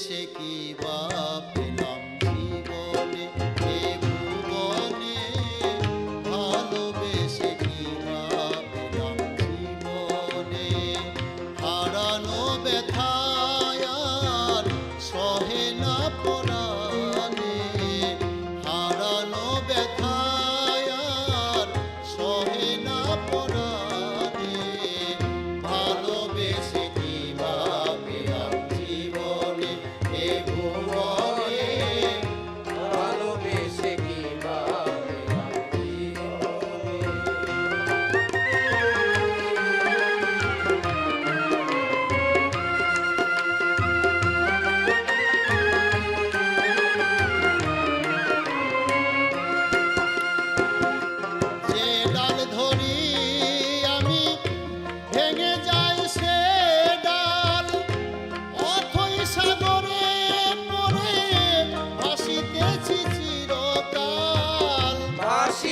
সে কি বা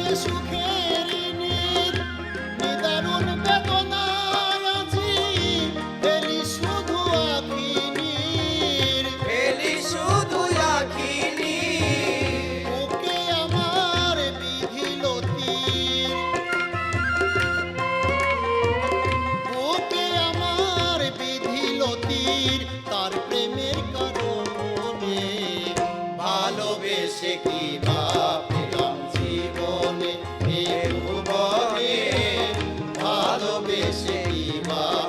Jesus, you can. Shiva.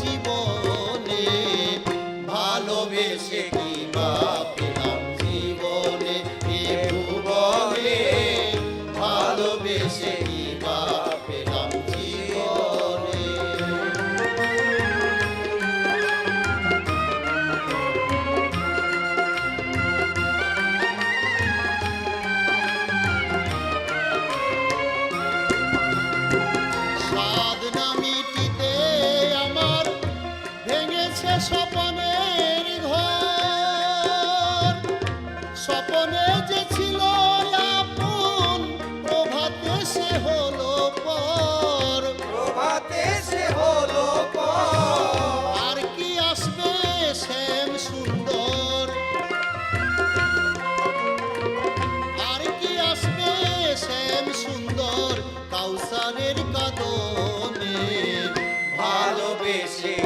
জীবনে ভালোবেসে কি বা sim